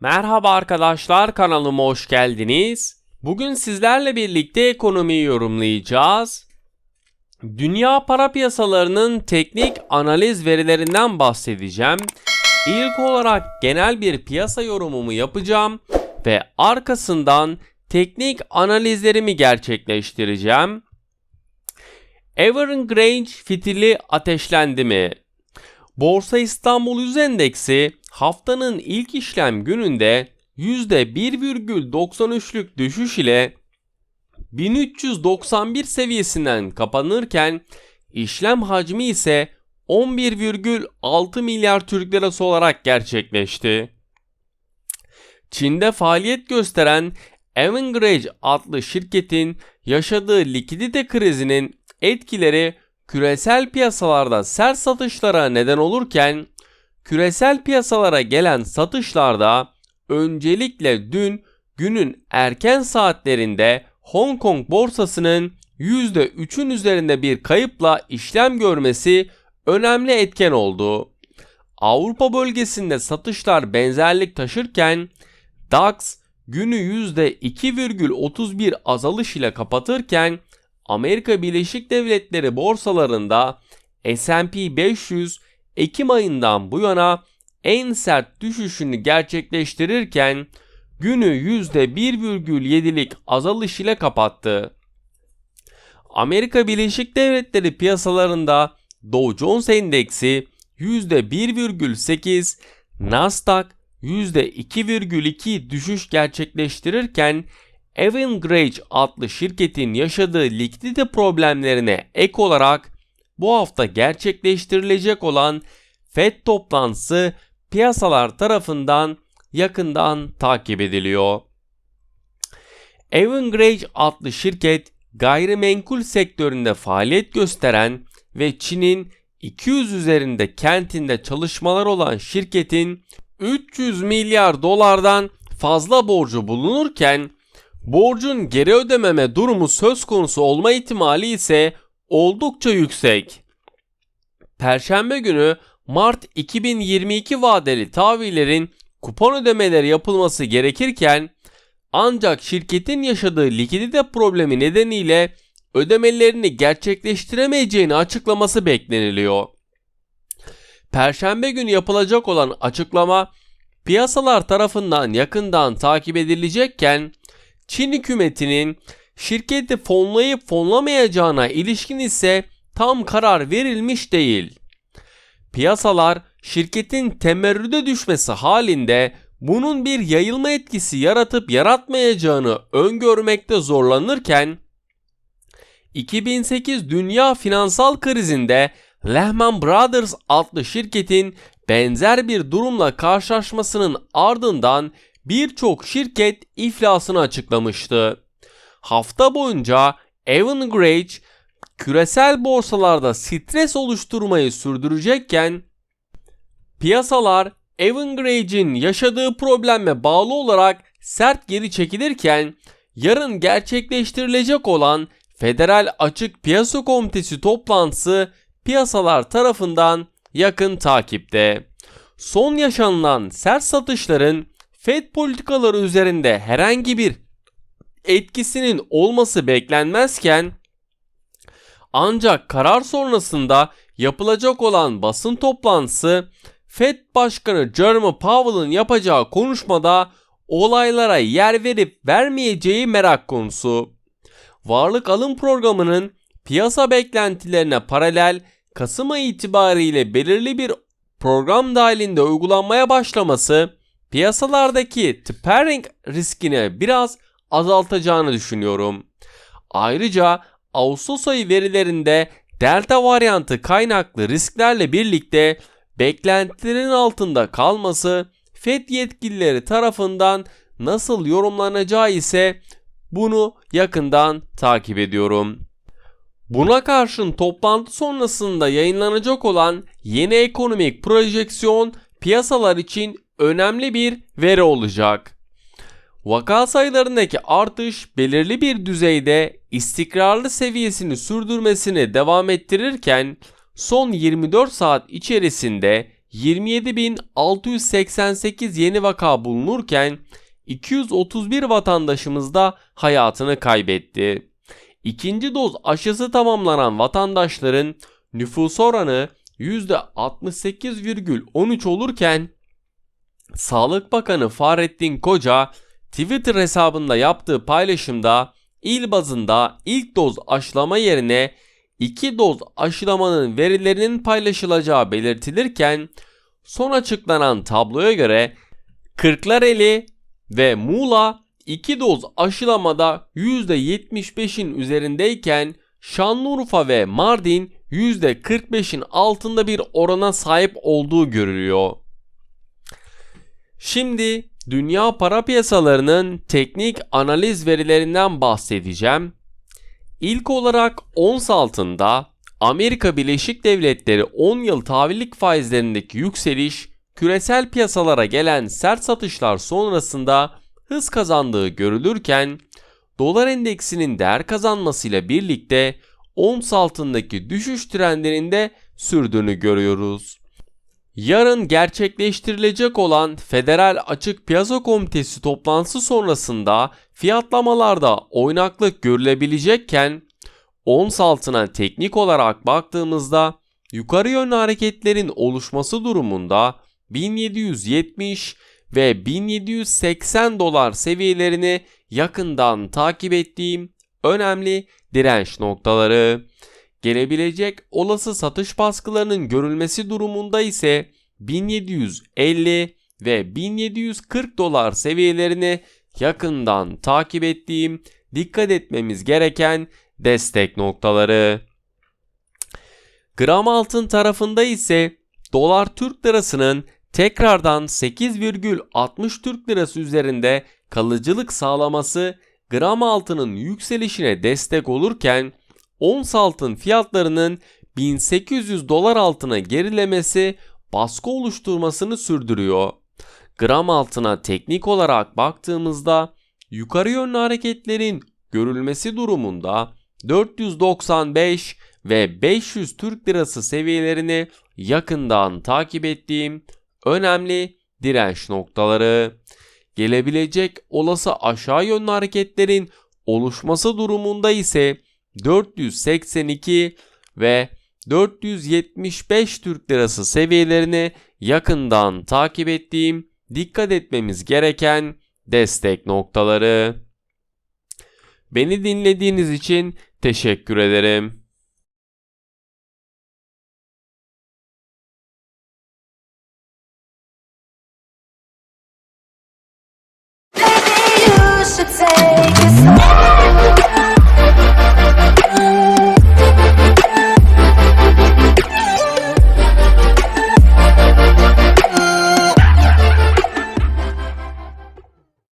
Merhaba arkadaşlar kanalıma hoş geldiniz. Bugün sizlerle birlikte ekonomiyi yorumlayacağız. Dünya para piyasalarının teknik analiz verilerinden bahsedeceğim. İlk olarak genel bir piyasa yorumumu yapacağım ve arkasından teknik analizlerimi gerçekleştireceğim. Evergrande fitili ateşlendi mi? Borsa İstanbul Yüz Endeksi haftanın ilk işlem gününde %1,93'lük düşüş ile 1391 seviyesinden kapanırken işlem hacmi ise 11,6 milyar Türk lirası olarak gerçekleşti. Çin'de faaliyet gösteren Avangrid adlı şirketin yaşadığı likidite krizinin etkileri küresel piyasalarda sert satışlara neden olurken küresel piyasalara gelen satışlarda öncelikle dün günün erken saatlerinde Hong Kong borsasının %3'ün üzerinde bir kayıpla işlem görmesi önemli etken oldu. Avrupa bölgesinde satışlar benzerlik taşırken DAX günü %2,31 azalış ile kapatırken Amerika Birleşik Devletleri borsalarında S&P 500 Ekim ayından bu yana en sert düşüşünü gerçekleştirirken günü %1,7'lik azalış ile kapattı. Amerika Birleşik Devletleri piyasalarında Dow Jones Endeksi %1,8, Nasdaq %2,2 düşüş gerçekleştirirken Evan Grage adlı şirketin yaşadığı likidite problemlerine ek olarak bu hafta gerçekleştirilecek olan FED toplantısı piyasalar tarafından yakından takip ediliyor. Evan Grage adlı şirket gayrimenkul sektöründe faaliyet gösteren ve Çin'in 200 üzerinde kentinde çalışmalar olan şirketin 300 milyar dolardan fazla borcu bulunurken borcun geri ödememe durumu söz konusu olma ihtimali ise oldukça yüksek. Perşembe günü Mart 2022 vadeli tahvillerin kupon ödemeleri yapılması gerekirken ancak şirketin yaşadığı likidite problemi nedeniyle ödemelerini gerçekleştiremeyeceğini açıklaması bekleniliyor. Perşembe günü yapılacak olan açıklama piyasalar tarafından yakından takip edilecekken Çin hükümetinin şirketi fonlayıp fonlamayacağına ilişkin ise tam karar verilmiş değil. Piyasalar şirketin temerrüde düşmesi halinde bunun bir yayılma etkisi yaratıp yaratmayacağını öngörmekte zorlanırken 2008 dünya finansal krizinde Lehman Brothers adlı şirketin benzer bir durumla karşılaşmasının ardından birçok şirket iflasını açıklamıştı. Hafta boyunca Evan Grage küresel borsalarda stres oluşturmayı sürdürecekken piyasalar Evan Grage'in yaşadığı probleme bağlı olarak sert geri çekilirken yarın gerçekleştirilecek olan Federal Açık Piyasa Komitesi toplantısı piyasalar tarafından yakın takipte. Son yaşanılan sert satışların Fed politikaları üzerinde herhangi bir etkisinin olması beklenmezken ancak karar sonrasında yapılacak olan basın toplantısı Fed Başkanı Jerome Powell'ın yapacağı konuşmada olaylara yer verip vermeyeceği merak konusu. Varlık alım programının piyasa beklentilerine paralel Kasım ayı itibariyle belirli bir program dahilinde uygulanmaya başlaması piyasalardaki tapering riskini biraz azaltacağını düşünüyorum. Ayrıca Ağustos ayı verilerinde delta varyantı kaynaklı risklerle birlikte beklentilerin altında kalması FED yetkilileri tarafından nasıl yorumlanacağı ise bunu yakından takip ediyorum. Buna karşın toplantı sonrasında yayınlanacak olan yeni ekonomik projeksiyon piyasalar için önemli bir veri olacak. Vaka sayılarındaki artış belirli bir düzeyde istikrarlı seviyesini sürdürmesini devam ettirirken son 24 saat içerisinde 27.688 yeni vaka bulunurken 231 vatandaşımız da hayatını kaybetti. İkinci doz aşısı tamamlanan vatandaşların nüfus oranı %68,13 olurken Sağlık Bakanı Fahrettin Koca Twitter hesabında yaptığı paylaşımda il bazında ilk doz aşılama yerine 2 doz aşılamanın verilerinin paylaşılacağı belirtilirken son açıklanan tabloya göre Kırklareli ve Muğla 2 doz aşılamada %75'in üzerindeyken Şanlıurfa ve Mardin %45'in altında bir orana sahip olduğu görülüyor. Şimdi dünya para piyasalarının teknik analiz verilerinden bahsedeceğim. İlk olarak ons altında Amerika Birleşik Devletleri 10 yıl tahvillik faizlerindeki yükseliş küresel piyasalara gelen sert satışlar sonrasında hız kazandığı görülürken dolar endeksinin değer kazanmasıyla birlikte ons altındaki düşüş trendinin de sürdüğünü görüyoruz. Yarın gerçekleştirilecek olan Federal Açık Piyasa Komitesi toplantısı sonrasında fiyatlamalarda oynaklık görülebilecekken ons altına teknik olarak baktığımızda yukarı yönlü hareketlerin oluşması durumunda 1770 ve 1780 dolar seviyelerini yakından takip ettiğim önemli direnç noktaları. Gelebilecek olası satış baskılarının görülmesi durumunda ise 1750 ve 1740 dolar seviyelerini yakından takip ettiğim dikkat etmemiz gereken destek noktaları. Gram altın tarafında ise dolar Türk lirasının tekrardan 8,60 Türk lirası üzerinde kalıcılık sağlaması gram altının yükselişine destek olurken ons altın fiyatlarının 1800 dolar altına gerilemesi baskı oluşturmasını sürdürüyor. Gram altına teknik olarak baktığımızda yukarı yönlü hareketlerin görülmesi durumunda 495 ve 500 Türk lirası seviyelerini yakından takip ettiğim önemli direnç noktaları. Gelebilecek olası aşağı yönlü hareketlerin oluşması durumunda ise 482 ve 475 Türk Lirası seviyelerini yakından takip ettiğim dikkat etmemiz gereken destek noktaları. Beni dinlediğiniz için teşekkür ederim.